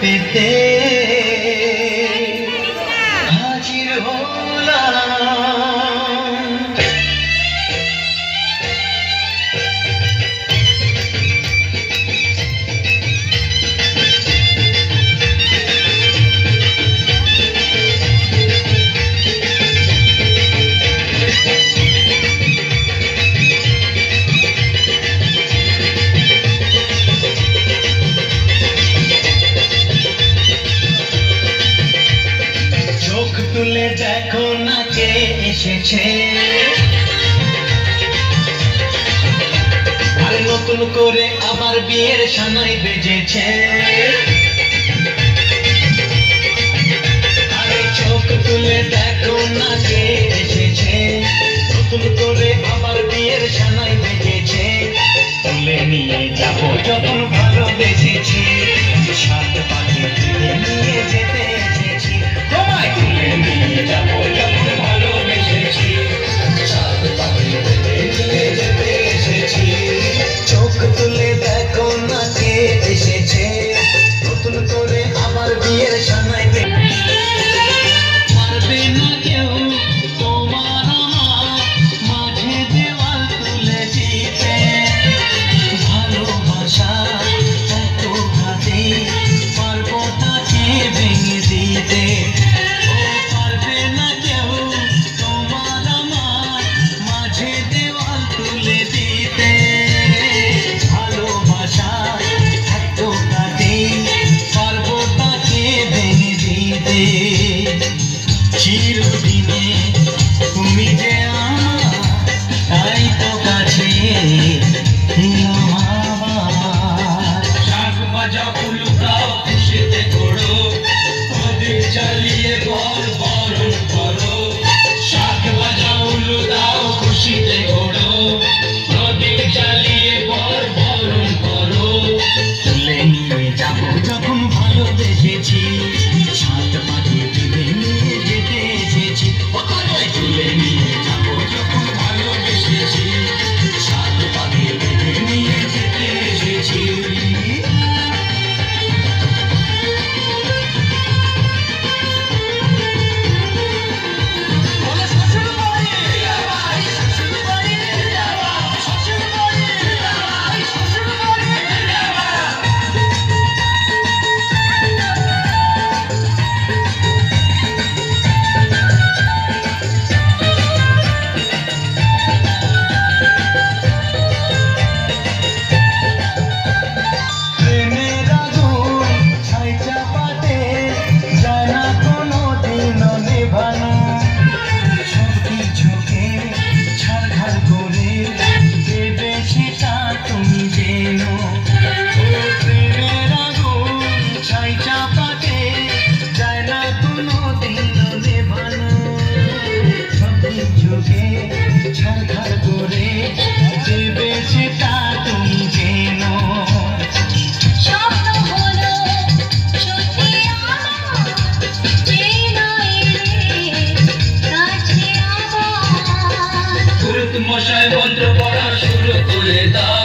happy day. দেখো না কে এসেছে। আর নতুন করে আমার বিয়ের সানাই বেজেছে। আরে চোখ তুলে দেখো না কে এসেছে। নতুন করে আমার বিয়ের সানাই বেজেছে। তুলে নিয়ে যাব যখন ভালো Yes, I know. Cheetah পড়া শুরু করে দাও।